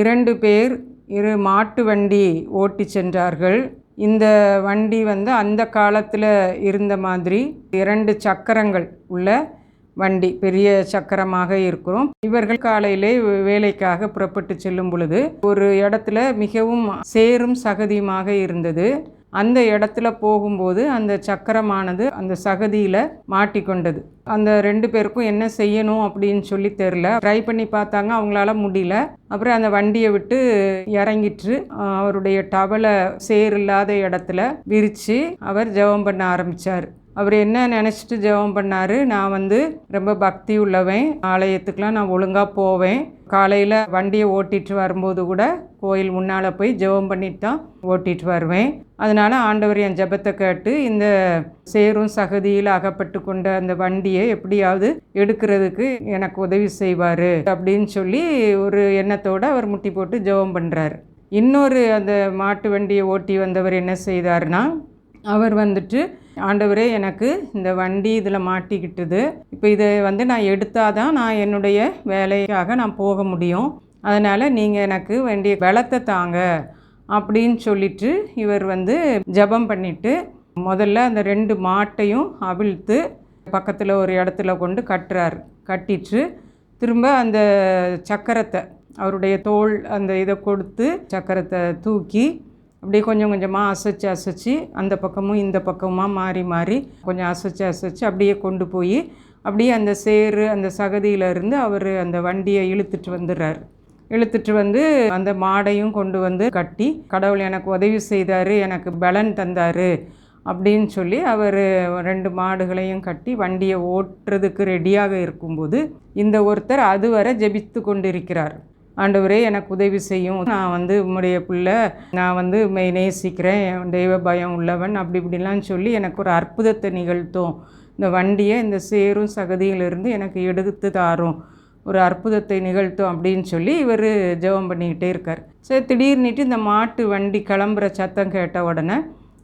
இரண்டு பேர் இரு மாட்டு வண்டி ஓட்டி சென்றார்கள். இந்த வண்டி வந்து அந்த காலத்தில் இருந்த மாதிரி இரண்டு சக்கரங்கள் உள்ள வண்டி பெரிய சக்கரமாக இருக்கும் இவர்கள் காலையிலே வேலைக்காக புறப்பட்டு செல்லும் பொழுது ஒரு இடத்துல மிகவும் சேரும் சகதியுமாக இருந்தது. அந்த இடத்துல போகும்போது அந்த சக்கரமானது அந்த சகதியில் மாட்டிக்கொண்டது. அந்த ரெண்டு பேருக்கும் என்ன செய்யணும் அப்படின்னு சொல்லி தெரில ட்ரை பண்ணி பார்த்தாங்க அவங்களால முடியல. அப்புறம் அந்த வண்டியை விட்டு இறங்கிட்டு அவருடைய டவலை சேர் இல்லாத இடத்துல விரித்து அவர் ஜெபம் பண்ண ஆரம்பித்தார் அவர் என்ன நினச்சிட்டு ஜெபம் பண்ணார்? நான் வந்து ரொம்ப பக்தி உள்ளவன். ஆலயத்துக்கெலாம் நான் ஒழுங்காக போவேன். காலையில் வண்டியை ஓட்டிகிட்டு வரும்போது கூட கோயில் முன்னால் போய் ஜெபம் பண்ணிட்டு தான் ஓட்டிகிட்டு வருவேன். அதனால் ஆண்டவர் என் ஜெபத்தை கேட்டு இந்த சேரும் சகதியில் அகப்பட்டு கொண்ட அந்த வண்டியை எப்படியாவது எடுக்கிறதுக்கு எனக்கு உதவி செய்வார் அப்படின்னு சொல்லி ஒரு எண்ணத்தோடு அவர் முட்டி போட்டு ஜெபம் பண்ணுறாரு இன்னொரு அந்த மாட்டு வண்டியை ஓட்டி வந்தவர் என்ன செய்தார்னா அவர் வந்துட்டு ஆண்டவரே எனக்கு இந்த வண்டி இதில் மாட்டிக்கிட்டுது. இப்போ இதை வந்து நான் எடுத்தால் தான் நான் என்னுடைய வேலைக்காக நான் போக முடியும். அதனால் நீங்கள் எனக்கு வேண்டிய பலத்தை தாங்க. அப்படின்னு சொல்லிட்டு இவர் வந்து ஜெபம் பண்ணிட்டு முதல்ல அந்த ரெண்டு மாட்டையும் அவிழ்த்து பக்கத்தில் ஒரு இடத்துல கொண்டு கட்டுறாரு. கட்டிட்டு திரும்ப அந்த சக்கரத்தை அவருடைய தோல் அந்த இதை கொடுத்து சக்கரத்தை தூக்கி அப்படியே கொஞ்சம் கொஞ்சமாக அசைச்சு அசைச்சு அந்த பக்கமும் இந்த பக்கமாக மாறி மாறி கொஞ்சம் அசைச்சு அசைச்சு அப்படியே கொண்டு போய் அப்படியே அந்த சேறு அந்த சகதியில இருந்து அவர் அந்த வண்டியை இழுத்துட்டு வந்துடுறாரு. இழுத்துட்டு வந்து அந்த மாடையும் கொண்டு வந்து கட்டி கடவுள் எனக்கு உதவி செய்தார் எனக்கு பலன் தந்தார் அப்படின்னு சொல்லி அவர் ரெண்டு மாடுகளையும் கட்டி வண்டியை ஓட்டுறதுக்கு ரெடியாக இருக்கும்போது இந்த ஒருத்தர் அதுவரை ஜெபித்து கொண்டிருக்கிறார். ஆண்டவரே எனக்கு உதவி செய்யும். நான் வந்து உம்முடைய பிள்ளை நான் வந்து நேசிக்கிறேன். தெய்வ பயம் உள்ளவன் அப்படி இப்படிலாம் சொல்லி எனக்கு ஒரு அற்புதத்தை நிகழ்த்தும். இந்த வண்டியை இந்த சேரும் சகதியிலிருந்து எனக்கு எடுத்து தாரும். ஒரு அற்புதத்தை நிகழ்த்தும் அப்படின்னு சொல்லி இவர் ஜெபம் பண்ணிக்கிட்டே இருக்கார். சரி திடீர்னுட்டு இந்த மாட்டு வண்டி கிளம்புற சத்தம் கேட்ட உடனே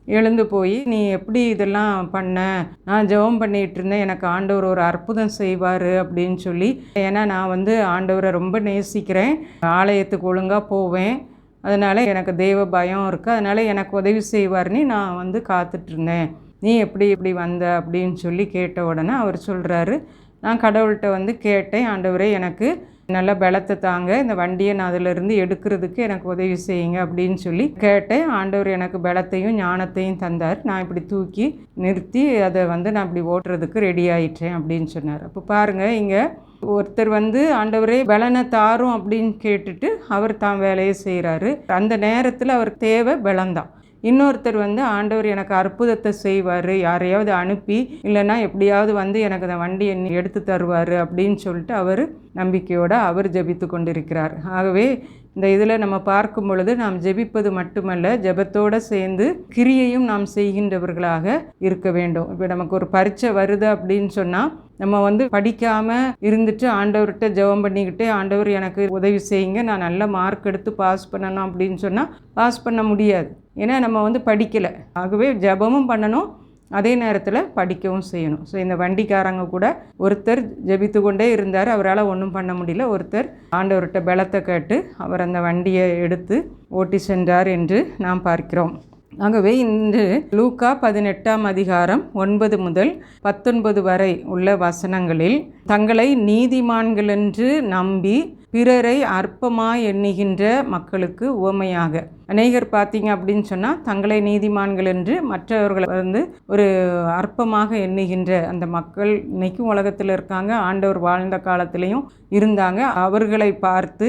எழுந்து போய் நீ எப்படி இதெல்லாம் பண்ண? நான் ஜெபம் பண்ணிகிட்டு இருந்தேன். எனக்கு ஆண்டவர் ஒரு அற்புதம் செய்வார் அப்படின்னு சொல்லி. ஏன்னா நான் வந்து ஆண்டவரை ரொம்ப நேசிக்கிறேன். ஆலயத்துக்கு ஒழுங்காக போவேன். அதனால் எனக்கு தெய்வ பயம் இருக்குது அதனால் எனக்கு உதவி செய்வார்னு நான் வந்து காத்துட்ருந்தேன் நீ எப்படி இப்படி வந்த? அப்படின்னு சொல்லி கேட்ட உடனே அவர் சொல்கிறாரு நான் கடவுள்கிட்ட வந்து கேட்டேன். ஆண்டவரே எனக்கு நல்ல பலத்தை தாங்க இந்த வண்டியை நான் அதிலிருந்து எடுக்கிறதுக்கு எனக்கு உதவி செய்யுங்க அப்படின்னு சொல்லி கேட்டேன். ஆண்டவர் எனக்கு பலத்தையும் ஞானத்தையும் தந்தார். நான் இப்படி தூக்கி நிறுத்தி அதை வந்து நான் இப்படி ஓட்டுறதுக்கு ரெடி ஆயிட்டேன் அப்படின்னு சொன்னார். அப்போ பாருங்கள் இங்கே ஒருத்தர் வந்து ஆண்டவரே பலனை தாரும் அப்படின்னு கேட்டுட்டு அவர் தான் வேலையை செய்கிறாரு அந்த நேரத்தில் அவருக்கு தேவை பலந்தான் இன்னொருத்தர் வந்து ஆண்டவர் எனக்கு அற்புதத்தை செய்வார். யாரையாவது அனுப்பி இல்லைன்னா எப்படியாவது வந்து எனக்கு அந்த வண்டியை நீ எடுத்து தருவார் அப்படின்னு சொல்லிட்டு அவர் நம்பிக்கையோடு அவர் ஜெபித்து கொண்டிருக்கிறார். ஆகவே இந்த இதில் நம்ம பார்க்கும் பொழுது நாம் ஜெபிப்பது மட்டுமல்ல ஜெபத்தோடு சேர்ந்து கிரியையும் நாம் செய்கின்றவர்களாக இருக்க வேண்டும். இப்போ நமக்கு ஒரு பரீட்சை வருது அப்படின்னு சொன்னால் நம்ம வந்து படிக்காமல் இருந்துட்டு ஆண்டவர்கிட்ட ஜெபம் பண்ணிக்கிட்டே ஆண்டவர் எனக்கு உதவி செய்யுங்க. நான் நல்ல மார்க் எடுத்து பாஸ் பண்ணணும் அப்படின்னு சொன்னால் பாஸ் பண்ண முடியாது. ஏன்னா நம்ம வந்து படிக்கலை. ஆகவே ஜெபமும் பண்ணணும் அதே நேரத்தில் படிக்கவும் செய்யணும். ஸோ இந்த வண்டிக்காரங்க கூட ஒருத்தர் ஜபித்து கொண்டே இருந்தார் அவரால் ஒன்றும் பண்ண முடியல. ஒருத்தர் ஆண்டவர்கிட்ட பலத்தை கேட்டு அவர் அந்த வண்டியை எடுத்து ஓட்டி சென்றார் என்று நாம் பார்க்கிறோம். ஆகவே இன்று லூக்கா பதினெட்டாம் அதிகாரம் ஒன்பது முதல் பத்தொன்பது வரை உள்ள வசனங்களில் தங்களை நீதிமான்கள் என்று நம்பி பிறரை அற்பமாக எண்ணுகின்ற மக்களுக்கு உவமையாக. அநேகர் பார்த்தீங்க அப்படின்னு சொன்னால் தங்களை நீதிமான்கள் என்று மற்றவர்களை வந்து ஒரு அற்பமாக எண்ணுகின்ற அந்த மக்கள் இன்னைக்கும் உலகத்தில் இருக்காங்க. ஆண்டவர் வாழ்ந்த காலத்திலையும் இருந்தாங்க. அவர்களை பார்த்து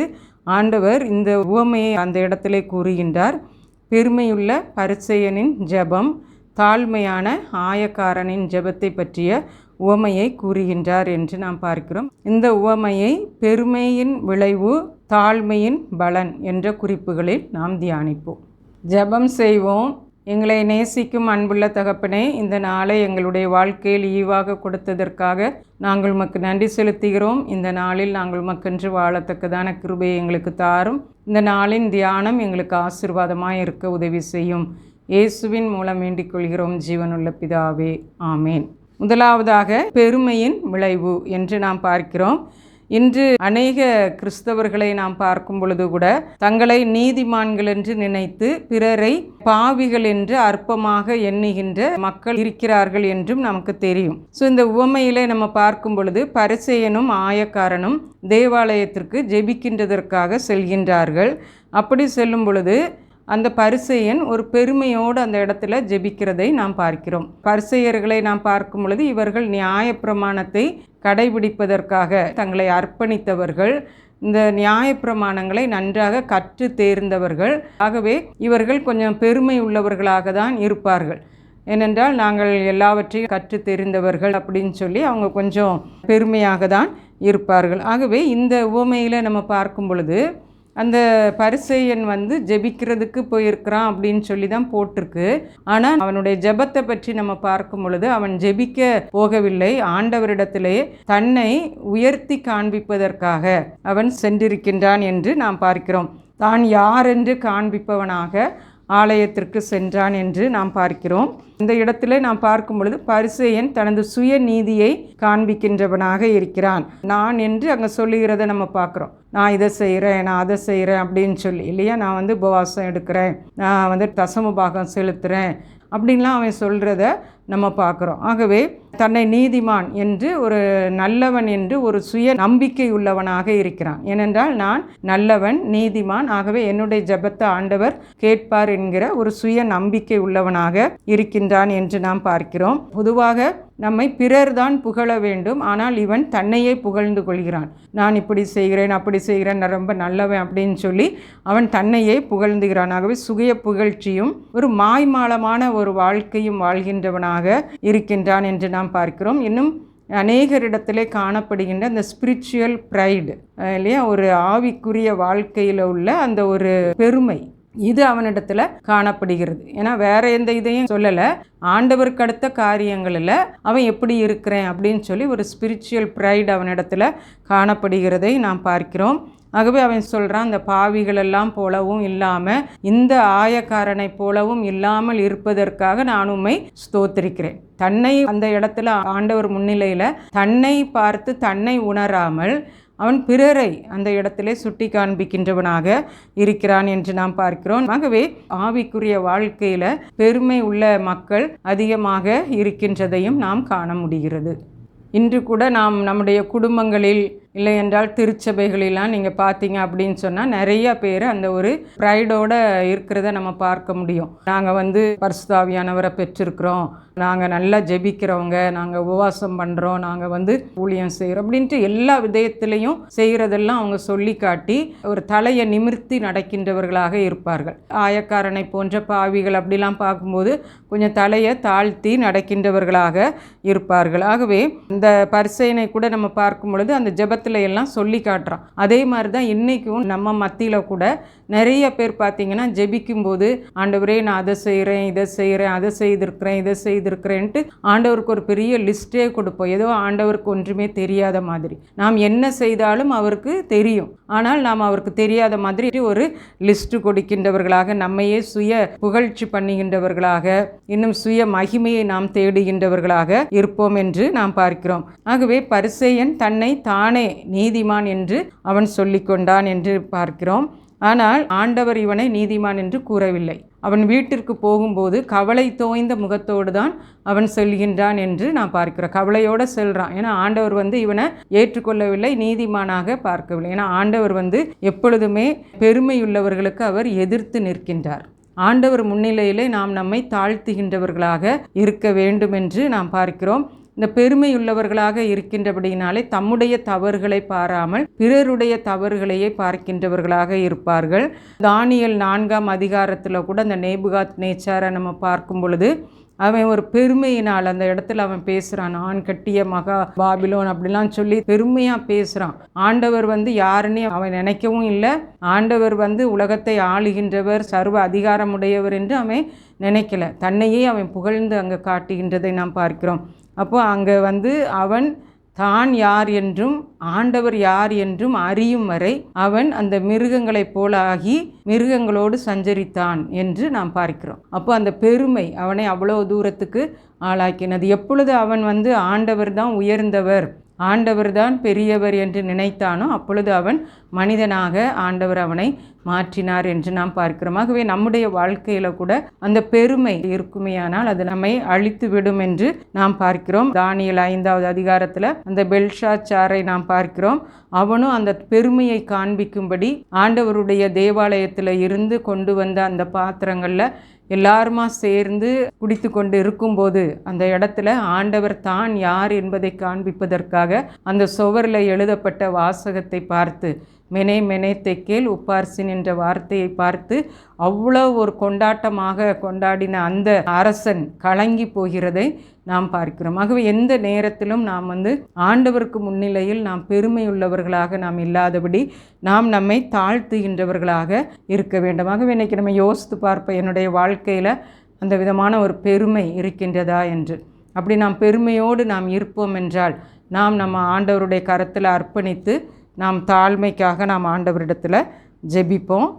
ஆண்டவர் இந்த உவமையை அந்த இடத்திலே கூறுகின்றார். பெருமையுள்ள பரிசெயனின் ஜெபம் தாழ்மையான ஆயக்காரனின் ஜெபத்தை பற்றிய உவமையை கூறுகின்றார் என்று நாம் பார்க்கிறோம். இந்த உவமையை பெருமையின் விளைவு தாழ்மையின் பலன் என்ற குறிப்புகளில் நாம் தியானிப்போம். ஜெபம் செய்வோம் எங்களை நேசிக்கும் அன்புள்ள தகப்பனே இந்த நாளை எங்களுடைய வாழ்க்கையில் ஈவாக கொடுத்ததற்காக நாங்கள் உமக்கு நன்றி செலுத்துகிறோம். இந்த நாளில் நாங்கள் உமக்கென்று வாழத்தக்கதான கிருபையை எங்களுக்கு தாரும். இந்த நாளின் தியானம் எங்களுக்கு ஆசீர்வாதமாக இருக்க உதவி செய்யும். இயேசுவின் மூலம் வேண்டிக் கொள்கிறோம். ஜீவனுள்ள பிதாவே ஆமேன். முதலாவதாக பெருமையின் விளைவு என்று நாம் பார்க்கிறோம். இன்று அநேக கிறிஸ்தவர்களை நாம் பார்க்கும் பொழுது கூட தங்களை நீதிமான்கள் என்று நினைத்து பிறரை பாவிகள் என்று அற்பமாக எண்ணுகின்ற மக்கள் இருக்கிறார்கள் என்றும் நமக்கு தெரியும். ஸோ இந்த உவமையிலே நம்ம பார்க்கும் பொழுது பரிசெயனும் ஆயக்காரனும் தேவாலயத்திற்கு ஜெபிக்கின்றதற்காக செல்கின்றார்கள். அப்படி செல்லும் பொழுது அந்த பரிசெயன் ஒரு பெருமையோடு அந்த இடத்துல ஜெபிக்கிறதை நாம் பார்க்கிறோம். பரிசெயர்களை நாம் பார்க்கும் பொழுது இவர்கள் நியாயப்பிரமாணத்தை கடைபிடிப்பதற்காக தங்களை அர்ப்பணித்தவர்கள் இந்த நியாயப்பிரமாணங்களை நன்றாக கற்று தேர்ந்தவர்கள். ஆகவே இவர்கள் கொஞ்சம் பெருமை உள்ளவர்களாக தான் இருப்பார்கள். ஏனென்றால் நாங்கள் எல்லாவற்றையும் கற்று தெரிந்தவர்கள் அப்படின்னு சொல்லி அவங்க கொஞ்சம் பெருமையாக தான் இருப்பார்கள். ஆகவே இந்த உவமையில் நம்ம பார்க்கும் பொழுது அந்த பரிசெயன் வந்து ஜெபிக்கிறதுக்கு போயிருக்கிறான் அப்படின்னு சொல்லி தான் போட்டிருக்கு. ஆனால் அவனுடைய ஜெபத்தை பற்றி நம்ம பார்க்கும் பொழுது அவன் ஜெபிக்க போகவில்லை. ஆண்டவரிடத்திலே தன்னை உயர்த்தி காண்பிப்பதற்காக அவன் சென்றிருக்கின்றான் என்று நாம் பார்க்கிறோம். தான் யார் என்று காண்பிப்பவனாக ஆலயத்திற்கு சென்றான் என்று நாம் பார்க்கிறோம். இந்த இடத்துல நாம் பார்க்கும் பொழுது பரிசேயன் தனது சுய நீதியை காண்பிக்கின்றவனாக இருக்கிறான். நான் என்று அங்கே சொல்லுகிறத நம்ம பார்க்குறோம். நான் இதை செய்கிறேன் நான் அதை செய்கிறேன் அப்படின்னு சொல்லி. இல்லையா? நான் வந்து உபவாசம் எடுக்கிறேன் நான் வந்து தசம பாகம் செலுத்துகிறேன் அப்படின்லாம் அவன் சொல்கிறத நம்ம பார்க்குறோம். ஆகவே தன்னை நீதிமான் என்று ஒரு நல்லவன் என்று ஒரு சுய நம்பிக்கை உள்ளவனாக இருக்கிறான். ஏனென்றால் நான் நல்லவன் நீதிமான் ஆகவே என்னுடைய ஜெபத்தை ஆண்டவர் கேட்பார் என்கிற ஒரு சுய நம்பிக்கை உள்ளவனாக இருக்கின்றான் என்று நாம் பார்க்கிறோம். பொதுவாக நம்மை பிறர் தான் புகழ வேண்டும் ஆனால் இவன் தன்னையே புகழ்ந்து கொள்கிறான். நான் இப்படி செய்கிறேன் அப்படி செய்கிறேன் நான் ரொம்ப நல்லவன் அப்படின்னு சொல்லி அவன் தன்னையே புகழ்ந்துகிறான். ஆகவே சுய புகழ்ச்சியும் ஒரு மாய்மாலமான ஒரு வாழ்க்கையும் வாழ்கின்றவனாக இருக்கின்றான் என்று நாம் பார்க்கிறோம். இன்னும் அநேகரிடத்திலே காணப்படுகின்ற அந்த ஸ்பிரிச்சுவல் ப்ரைடு இல்லையா? ஒரு ஆவிக்குரிய வாழ்க்கையில் உள்ள அந்த ஒரு பெருமை இது அவனிடத்துல காணப்படுகிறது. ஏன்னா வேற எந்த இதையும் சொல்லலை. ஆண்டவருக்கு அடுத்த காரியங்களில் அவன் எப்படி இருக்கிறேன் அப்படின்னு சொல்லி ஒரு ஸ்பிரிச்சுவல் ப்ரைடு அவனிடத்துல காணப்படுகிறதை நாம் பார்க்கிறோம். ஆகவே அவன் சொல்கிறான் அந்த பாவிகளெல்லாம் போலவும் இல்லாமல் இந்த ஆயக்காரனை போலவும் இல்லாமல் இருப்பதற்காக நான் உண்மை ஸ்தோத்திரிக்கிறேன். தன்னை அந்த இடத்துல ஆண்டவர் முன்னிலையில் தன்னை பார்த்து தன்னை உணராமல் அவன் பிறரை அந்த இடத்திலே சுட்டி காண்பிக்கின்றவனாக இருக்கிறான் என்று நாம் பார்க்கிறோம். ஆகவே ஆவிக்குரிய வாழ்க்கையில் பெருமை உள்ள மக்கள் அதிகமாக இருக்கின்றதையும் நாம் காண முடிகிறது. இன்று கூட நாம் நம்முடைய குடும்பங்களில் இல்லை என்றால் திருச்சபைகளெல்லாம் நீங்கள் பார்த்தீங்க அப்படின்னு சொன்னால் நிறைய பேர் அந்த ஒரு ப்ரைடோட இருக்கிறத நம்ம பார்க்க முடியும். நாங்கள் வந்து பரிசுத்தாவியானவரை பெற்றிருக்கிறோம். நாங்கள் நல்லா ஜெபிக்கிறவங்க நாங்கள் உபவாசம் பண்ணுறோம் நாங்கள் வந்து ஊழியம் செய்கிறோம் அப்படின்ட்டு எல்லா விதயத்திலையும் செய்கிறதெல்லாம் அவங்க சொல்லி காட்டி ஒரு தலையை நிமிர்த்தி நடக்கின்றவர்களாக இருப்பார்கள். ஆயக்காரனை போன்ற பாவிகள் அப்படிலாம் பார்க்கும்போது கொஞ்சம் தலையை தாழ்த்தி நடக்கின்றவர்களாக இருப்பார்கள். ஆகவே இந்த பரிசைனை கூட நம்ம பார்க்கும் பொழுது அந்த உலகத்தில் எல்லாம் சொல்லி காட்டுறான். அதே மாதிரி தான் இன்றைக்கும் நம்ம மத்தியில் கூட நிறைய பேர் பார்த்தீங்கன்னா ஜெபிக்கும்போது ஆண்டவரே நான் அதை செய்கிறேன் இதை செய்கிறேன் அதை செய்திருக்கிறேன் இதை செய்திருக்கிறேன்ட்டு ஆண்டவருக்கு ஒரு பெரிய லிஸ்ட்டே கொடுப்போம். ஏதோ ஆண்டவருக்கு ஒன்றுமே தெரியாத மாதிரி. நாம் என்ன செய்தாலும் அவருக்கு தெரியும். ஆனால் நாம் அவருக்கு தெரியாத மாதிரி ஒரு லிஸ்ட்டு கொடுக்கின்றவர்களாக நம்மையே சுய புகழ்ச்சி பண்ணுகின்றவர்களாக இன்னும் சுய மகிமையை நாம் தேடுகின்றவர்களாக இருப்போம் என்று நாம் பார்க்கிறோம். ஆகவே பரிசெயன் தன்னை தானே நீதிமான் என்று அவன் சொல்லிக்கொண்டான் என்று பார்க்கிறோம். ஆனால் ஆண்டவர் இவனை நீதிமான் என்று கூறவில்லை. அவன் வீட்டிற்கு போகும்போது கவலை தோய்ந்த முகத்தோடு தான் அவன் செல்கின்றான் என்று நான் பார்க்கிறோம். கவலையோடு செல்கிறான் ஏன்னா ஆண்டவர் வந்து இவனை ஏற்றுக்கொள்ளவில்லை நீதிமானாக பார்க்கவில்லை. ஏன்னா ஆண்டவர் வந்து எப்பொழுதுமே பெருமையுள்ளவர்களுக்கு அவர் எதிர்த்து நிற்கின்றார். ஆண்டவர் முன்னிலையிலே நாம் நம்மை தாழ்த்துகின்றவர்களாக இருக்க வேண்டும் என்று நாம் பார்க்கிறோம். இந்த பெருமையுள்ளவர்களாக இருக்கின்றபடியினாலே தம்முடைய தவறுகளை பாராமல் பிறருடைய தவறுகளையே பார்க்கின்றவர்களாக இருப்பார்கள். தானியல் நான்காம் அதிகாரத்தில் கூட அந்த நேபுகாத் நேச்சாரை நம்ம பார்க்கும் பொழுது அவன் ஒரு பெருமையினால் அந்த இடத்துல அவன் பேசுகிறான் நான் கட்டிய மகா பாபிலோன் அப்படிலாம் சொல்லி பெருமையாக பேசுகிறான் ஆண்டவர் வந்து யாருன்னே அவன் நினைக்கவும் இல்லை. ஆண்டவர் வந்து உலகத்தை ஆளுகின்றவர் சர்வ அதிகாரமுடையவர் என்று அவன் நினைக்கல. தன்னையே அவன் புகழ்ந்து அங்கே காட்டுகின்றதை நாம் பார்க்கிறோம். அப்போ அங்கே வந்து அவன் தான் யார் என்றும் ஆண்டவர் யார் என்றும் அறியும் வரை அவன் அந்த மிருகங்களைப் போலாகி மிருகங்களோடு சஞ்சரித்தான் என்று நாம் பார்க்கிறோம். அப்போ அந்த பெருமை அவனை அவ்வளோ தூரத்துக்கு ஆளாக்கினது. எப்பொழுது அவன் வந்து ஆண்டவர் தான் உயர்ந்தவர் ஆண்டவர் தான் பெரியவர் என்று நினைத்தானோ அப்பொழுது அவன் மனிதனாக ஆண்டவர் அவனை மாற்றினார் என்று நாம் பார்க்கிறோம். ஆகவே நம்முடைய வாழ்க்கையில் கூட அந்த பெருமை இருக்குமேயானால் அது நம்மை அழித்து விடும் என்று நாம் பார்க்கிறோம். தானியல் ஐந்தாவது அதிகாரத்தில் அந்த பெல்ஷா சாரை நாம் பார்க்கிறோம். அவனும் அந்த பெருமையை காண்பிக்கும்படி ஆண்டவருடைய தேவாலயத்தில் இருந்து கொண்டு வந்த அந்த பாத்திரங்களில் எல்லாருமா சேர்ந்து குடித்து கொண்டு இருக்கும்போது அந்த இடத்துல ஆண்டவர் தான் யார் என்பதை காண்பிப்பதற்காக அந்த சுவரில் எழுதப்பட்ட வாசகத்தை பார்த்து மெனே மெனே தெக்கேல் உப்பார்சின் என்ற வார்த்தையை பார்த்து அவ்வளோ ஒரு கொண்டாட்டமாக கொண்டாடின அந்த அரசன் கலங்கி போகிறதை நாம் பார்க்கிறோம். ஆகவே எந்த நேரத்திலும் நாம் வந்து ஆண்டவருக்கு முன்னிலையில் நாம் பெருமையுள்ளவர்களாக நாம் இல்லாதபடி நாம் நம்மை தாழ்த்துகின்றவர்களாக இருக்க வேண்டும். ஆகவே இன்றைக்கி நம்ம யோசித்து பார்ப்போம் என்னுடைய வாழ்க்கையில் அந்த விதமான ஒரு பெருமை இருக்கின்றதா என்று. அப்படி நாம் பெருமையோடு நாம் இருப்போம் என்றால் நாம் நம்ம ஆண்டவருடைய கரத்தில் அர்ப்பணித்து நாம் தாழ்மைக்காக நாம் ஆண்டவரிடத்தில் ஜெபிப்போம்.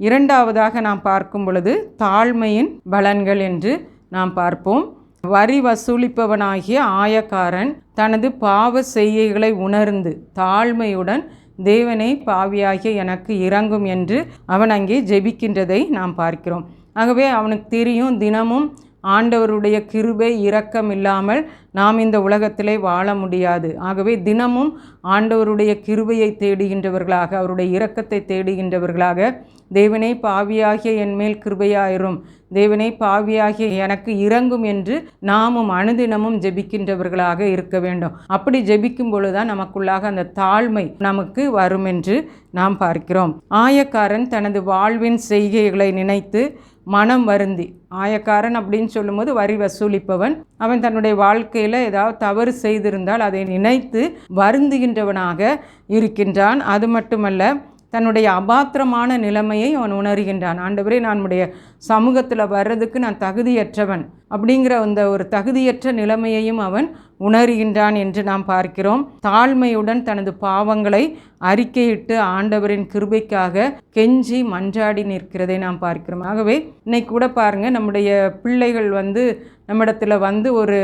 இரண்டாவதாக நாம் பார்க்கும் பொழுது தாழ்மையின் பலன்கள் என்று நாம் பார்ப்போம். வரி வசூலிப்பவனாகிய ஆயக்காரன் தனது பாவ செய்கைகளை உணர்ந்து தாழ்மையுடன் தேவனை பாவியாகிய எனக்கு இறங்கும் என்று அவன் அங்கே ஜெபிக்கின்றதை நாம் பார்க்கிறோம். ஆகவே அவனுக்கு தெரியும் தினமும் ஆண்டவருடைய கிருபை இரக்கம் இல்லாமல் நாம் இந்த உலகத்திலே வாழ முடியாது. ஆகவே தினமும் ஆண்டவருடைய கிருபையை தேடுகின்றவர்களாக அவருடைய இரக்கத்தை தேடுகின்றவர்களாக தேவனை பாவியாகிய என்மேல் கிருபையாயிரும். தேவனை பாவியாகிய எனக்கு இறங்கும் என்று நாமும் அனுதினமும் ஜெபிக்கின்றவர்களாக இருக்க வேண்டும். அப்படி ஜெபிக்கும் பொழுதுதான் நமக்குள்ளாக அந்த தாழ்மை நமக்கு வரும் என்று நாம் பார்க்கிறோம். ஆயக்காரன் தனது வாழ்வின் செய்கைகளை நினைத்து மனம் வருந்தி. ஆயக்காரன் அப்படின்னு சொல்லும்போது வரி வசூலிப்பவன். அவன் தன்னுடைய வாழ்க்கையில் ஏதாவது தவறு செய்திருந்தால் அதை நினைத்து வருந்துகின்றவனாக இருக்கின்றான். அது மட்டுமல்ல தன்னுடைய அபாத்திரமான நிலைமையை அவன் உணர்கின்றான். ஆண்டவரே நான் உடைய சமூகத்தில் வர்றதுக்கு நான் தகுதியற்றவன் அப்படிங்கிற அந்த ஒரு தகுதியற்ற நிலைமையையும் அவன் உணர்கின்றான் என்று நாம் பார்க்கிறோம். தாழ்மையுடன் தனது பாவங்களை அறிக்கையிட்டு ஆண்டவரின் கிருபைக்காக கெஞ்சி மன்றாடி நிற்கிறதை நாம் பார்க்கிறோம். ஆகவே இன்னைக்கு கூட பாருங்கள் நம்முடைய பிள்ளைகள் வந்து நம்மிடத்தில் வந்து ஒரு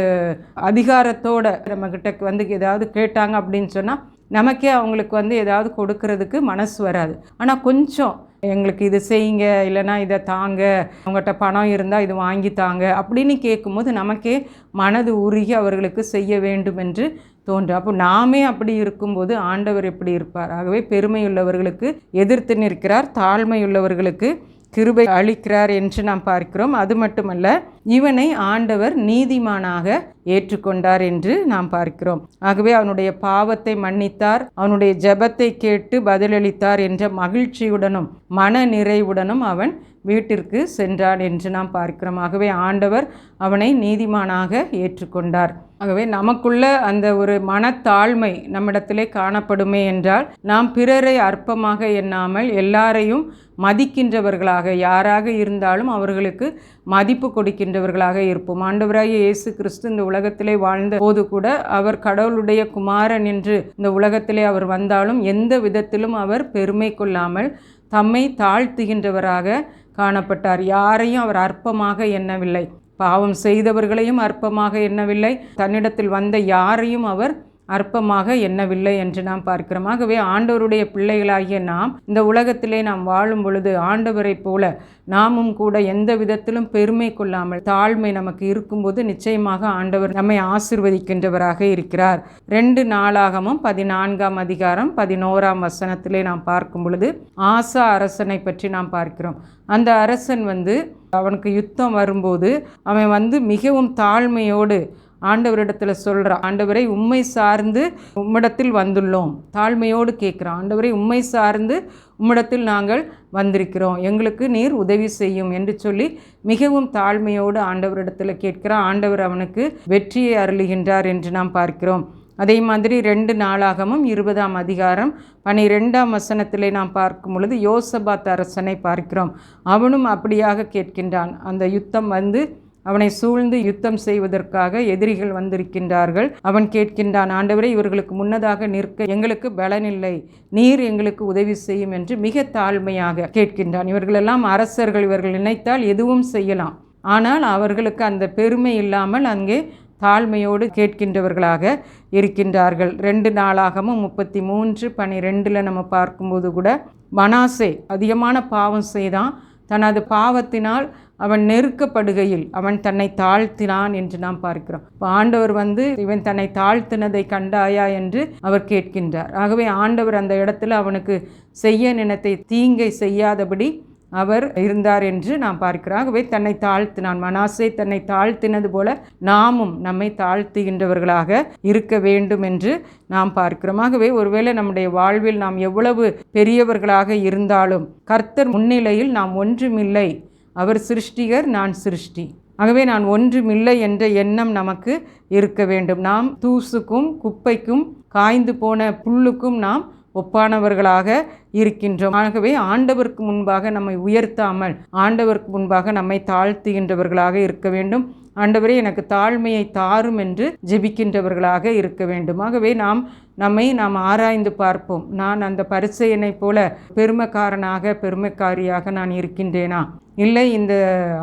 அதிகாரத்தோட நம்மக்கிட்ட வந்து ஏதாவது கேட்டாங்க அப்படின்னு சொன்னால் நமக்கே அவங்களுக்கு வந்து ஏதாவது கொடுக்கறதுக்கு மனசு வராது. ஆனால் கொஞ்சம் எங்களுக்கு இது செய்யுங்க இல்லைனா இதை தாங்க அவங்ககிட்ட பணம் இருந்தால் இது வாங்கி தாங்க அப்படின்னு கேட்கும்போது நமக்கே மனது உருகி அவர்களுக்கு செய்ய வேண்டும் என்று தோன்றும். அப்போ நாமே அப்படி இருக்கும்போது ஆண்டவர் எப்படி இருப்பார்? ஆகவே பெருமையுள்ளவர்களுக்கு எதிர்த்து நிற்கிறார் தாழ்மையுள்ளவர்களுக்கு கிருபை அளிக்கிறார் என்று நாம் பார்க்கிறோம். அது மட்டுமல்ல இவனை ஆண்டவர் நீதிமானாக ஏற்றுக்கொண்டார் என்று நாம் பார்க்கிறோம். ஆகவே அவனுடைய பாவத்தை மன்னித்தார் அவனுடைய ஜெபத்தை கேட்டு பதிலளித்தார் என்ற மகிழ்ச்சியுடனும் மன நிறைவுடனும் அவன் வீட்டிற்கு சென்றான் என்று நாம் பார்க்கிறோம். ஆகவே ஆண்டவர் அவனை நீதிமானாக ஏற்றுக்கொண்டார். ஆகவே நமக்குள்ள அந்த ஒரு மனத்தாழ்மை நம்மிடத்திலே காணப்படுமே என்றால் நாம் பிறரை அற்பமாக எண்ணாமல் எல்லாரையும் மதிக்கின்றவர்களாக யாராக இருந்தாலும் அவர்களுக்கு மதிப்பு சென்றவர்களாக இருப்போம். ஆண்டவராகிய இயேசு கிறிஸ்து இந்த உலகத்திலே வாழ்ந்த போது கூட அவர் கடவுளுடைய குமாரன் என்று இந்த உலகத்திலே அவர் வந்தாலும் எந்த விதத்திலும் அவர் பெருமை கொள்ளாமல் தம்மை தாழ்த்துகின்றவராக காணப்பட்டார். யாரையும் அவர் அற்பமாக எண்ணவில்லை. பாவம் செய்தவர்களையும் அற்பமாக எண்ணவில்லை. தன்னிடத்தில் வந்த யாரையும் அவர் அற்பமாக எண்ணவில்லை என்று நாம் பார்க்கிறோம். ஆகவே ஆண்டவருடைய பிள்ளைகளாகிய நாம் இந்த உலகத்திலே நாம் வாழும் பொழுது ஆண்டவரைப் போல நாமும் கூட எந்த விதத்திலும் பெருமை கொள்ளாமல் தாழ்மை நமக்கு இருக்கும்போது நிச்சயமாக ஆண்டவர் நம்மை ஆசிர்வதிக்கின்றவராக இருக்கிறார். ரெண்டு நாளாகமும் பதினான்காம் அதிகாரம் பதினோராம் வசனத்திலே நாம் பார்க்கும் பொழுது ஆசா அரசனை பற்றி நாம் பார்க்கிறோம். அந்த அரசன் வந்து அவனுக்கு யுத்தம் வரும்போது அவன் வந்து மிகவும் தாழ்மையோடு ஆண்டவரிடத்தில் சொல்கிறான் ஆண்டவரை உண்மை சார்ந்து உம்மிடத்தில் வந்துள்ளோம். தாழ்மையோடு கேட்குறான் ஆண்டவரை உண்மை சார்ந்து உம்மிடத்தில் நாங்கள் வந்திருக்கிறோம். எங்களுக்கு நீர் உதவி செய்யும். என்று சொல்லி மிகவும் தாழ்மையோடு ஆண்டவரிடத்தில் கேட்கிறான் ஆண்டவர் அவனுக்கு வெற்றியை அருளுகின்றார் என்று நாம் பார்க்கிறோம். அதே மாதிரி ரெண்டு நாளாகவும் இருபதாம் அதிகாரம் பனிரெண்டாம் வசனத்திலே நாம் பார்க்கும் பொழுது யோசபாத் அரசனை பார்க்கிறோம். அவனும் அப்படியாக கேட்கின்றான். அந்த யுத்தம் வந்து அவனை சூழ்ந்து யுத்தம் செய்வதற்காக எதிரிகள் வந்திருக்கின்றார்கள். அவன் கேட்கின்றான் ஆண்டவரை இவர்களுக்கு முன்னதாக நிற்க எங்களுக்கு பலனில்லை. நீர் எங்களுக்கு உதவி செய்யும் என்று மிக தாழ்மையாக கேட்கின்றான். இவர்களெல்லாம் அரசர்கள் இவர்கள் நினைத்தால் எதுவும் செய்யலாம். ஆனால் அவர்களுக்கு அந்த பெருமை இல்லாமல் அங்கே தாழ்மையோடு கேட்கின்றவர்களாக இருக்கின்றார்கள். ரெண்டு நாளாகவும் முப்பத்தி மூன்று பனிரெண்டில் நம்ம பார்க்கும்போது கூட மனாசே அதிகமான பாவம் செய்தான். தனது பாவத்தினால் அவன் நெருக்கப்படுகையில் அவன் தன்னை தாழ்த்தினான் என்று நாம் பார்க்கிறோம். இப்போ ஆண்டவர் வந்து இவன் தன்னை தாழ்த்தினதை கண்டாயா? என்று அவர் கேட்கின்றார். ஆகவே ஆண்டவர் அந்த இடத்துல அவனுக்கு செய்ய நினைத்தை தீங்கை செய்யாதபடி அவர் இருந்தார் என்று நாம் பார்க்கிறோம். ஆகவே தன்னை தாழ்த்தினான். மனாசை தன்னை தாழ்த்தினது போல நாமும் நம்மை தாழ்த்துகின்றவர்களாக இருக்க வேண்டும் என்று நாம் பார்க்கிறோம். ஆகவே ஒருவேளை நம்முடைய வாழ்வில் நாம் எவ்வளவு பெரியவர்களாக இருந்தாலும் கர்த்தர் முன்னிலையில் நாம் ஒன்றுமில்லை. அவர் சிருஷ்டிகர் நான் சிருஷ்டி. ஆகவே நான் ஒன்றுமில்லை என்ற எண்ணம் நமக்கு இருக்க வேண்டும். நாம் தூசுக்கும் குப்பைக்கும் காய்ந்து போன புல்லுக்கும் நாம் ஒப்பானவர்களாக இருக்கின்றோம். ஆகவே ஆண்டவருக்கு முன்பாக நம்மை உயர்த்தாமல் ஆண்டவருக்கு முன்பாக நம்மை தாழ்த்துகின்றவர்களாக இருக்க வேண்டும். ஆண்டவரே எனக்கு தாழ்மையை தாரும் என்று ஜெபிக்கின்றவர்களாக இருக்க வேண்டும். ஆகவே நாம் நம்மை நாம் ஆராய்ந்து பார்ப்போம். நான் அந்த பரிசையனை போல பெருமைக்காரனாக பெருமைக்காரியாக நான் இருக்கின்றேனா? இல்லை இந்த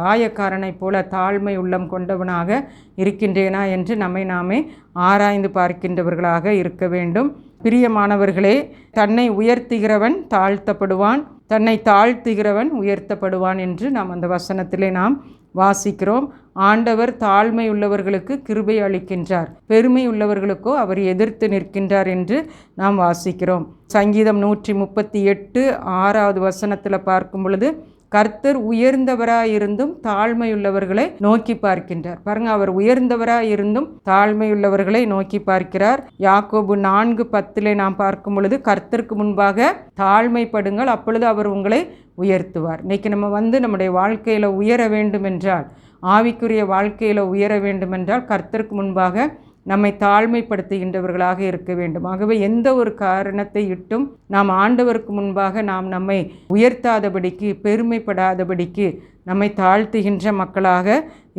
ஆயக்காரனைப் போல தாழ்மை உள்ளம் கொண்டவனாக இருக்கின்றேனா என்று நம்மை நாமே ஆராய்ந்து பார்க்கின்றவர்களாக இருக்க வேண்டும். பிரியமானவர்களே தன்னை உயர்த்துகிறவன் தாழ்த்தப்படுவான் தன்னை தாழ்த்துகிறவன் உயர்த்தப்படுவான் என்று நாம் அந்த வசனத்திலே நாம் வாசிக்கிறோம். ஆண்டவர் தாழ்மை உள்ளவர்களுக்கு கிருபை அளிக்கின்றார். பெருமை உள்ளவர்களுக்கோ அவர் எதிர்த்து நிற்கின்றார் என்று நாம் வாசிக்கிறோம். சங்கீதம் நூற்றி முப்பத்தி எட்டு ஆறாவது வசனத்தில் பார்க்கும் பொழுது கர்த்தர் உயர்ந்தவராயிருந்தும் தாழ்மையுள்ளவர்களை நோக்கி பார்க்கின்றார். பாருங்க அவர் உயர்ந்தவராயிருந்தும் தாழ்மையுள்ளவர்களை நோக்கி பார்க்கிறார். யாக்கோபு நான்கு பத்திலே நாம் பார்க்கும் பொழுது கர்த்தருக்கு முன்பாக தாழ்மைப்படுங்கள் அப்பொழுது அவர் உங்களை உயர்த்துவார். இன்னைக்கு நம்ம வந்து நம்முடைய வாழ்க்கையில் உயர வேண்டும் என்றால் ஆவிக்குரிய வாழ்க்கையில் உயர வேண்டும் என்றால் கர்த்தருக்கு முன்பாக நம்மை தாழ்மைப்படுத்துகின்றவர்களாக இருக்க வேண்டும். ஆகவே எந்த ஒரு காரணத்தை இட்டும் நாம் ஆண்டவருக்கு முன்பாக நாம் நம்மை உயர்த்தாதபடிக்கு பெருமைப்படாதபடிக்கு நம்மை தாழ்த்துகின்ற மக்களாக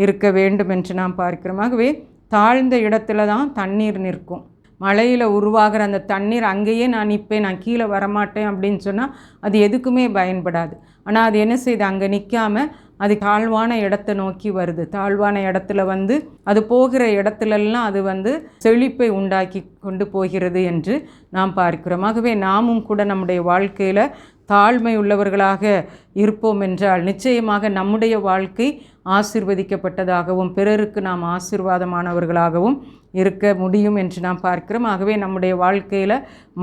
இருக்க வேண்டும் என்று நாம் பார்க்கிறோம். ஆகவே தாழ்ந்த இடத்துல தான் தண்ணீர் நிற்கும். மழையில் உருவாகிற அந்த தண்ணீர் அங்கேயே நான் நிற்பேன் நான் கீழே வரமாட்டேன் அப்படின்னு சொன்னால் அது எதுக்குமே பயன்படாது. ஆனால் அது என்ன செய்யுது அங்கே நிற்காமல் அது தாழ்வான இடத்தை நோக்கி வருது. தாழ்வான இடத்துல வந்து அது போகிற இடத்துலலாம் அது வந்து செழிப்பை உண்டாக்கி கொண்டு போகிறது என்று நாம் பார்க்கிறோம். ஆகவே நாமும் கூட நம்முடைய வாழ்க்கையில் தாழ்மை உள்ளவர்களாக இருப்போம் என்றால் நிச்சயமாக நம்முடைய வாழ்க்கை ஆசிர்வதிக்கப்பட்டதாகவும் பிறருக்கு நாம் ஆசிர்வாதமானவர்களாகவும் இருக்க முடியும் என்று நாம் பார்க்கிறோம். ஆகவே நம்முடைய வாழ்க்கையில்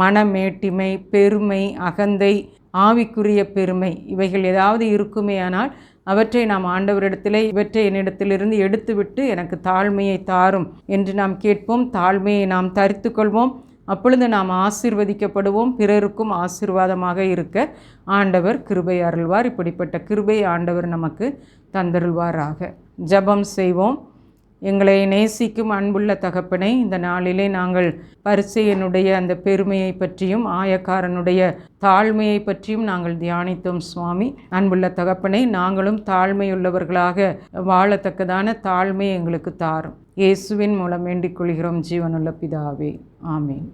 மனமேட்டிமை பெருமை அகந்தை ஆவிக்குரிய பெருமை இவைகள் ஏதாவது இருக்குமே ஆனால் அவற்றை நாம் ஆண்டவரிடத்திலே இவற்றை என்னிடத்திலிருந்து எடுத்துவிட்டு எனக்கு தாழ்மையை தாரும் என்று நாம் கேட்போம். தாழ்மையை நாம் தரித்து கொள்வோம் அப்பொழுது நாம் ஆசிர்வதிக்கப்படுவோம். பிறருக்கும் ஆசிர்வாதமாக இருக்க ஆண்டவர் கிருபை அருள்வார். இப்படிப்பட்ட கிருபை ஆண்டவர் நமக்கு தந்தருள்வாராக. ஜபம் செய்வோம். எங்களை நேசிக்கும் அன்புள்ள தகப்பனை இந்த நாளிலே நாங்கள் பரிசையனுடைய அந்த பெருமையை பற்றியும் ஆயக்காரனுடைய தாழ்மையை பற்றியும் நாங்கள் தியானித்தோம் சுவாமி. அன்புள்ள தகப்பனை நாங்களும் தாழ்மையுள்ளவர்களாக வாழத்தக்கதான தாழ்மை எங்களுக்கு தாரும். இயேசுவின் மூலம் வேண்டிக் கொள்கிறோம் ஜீவனுள்ள பிதாவே. ஆமீன்.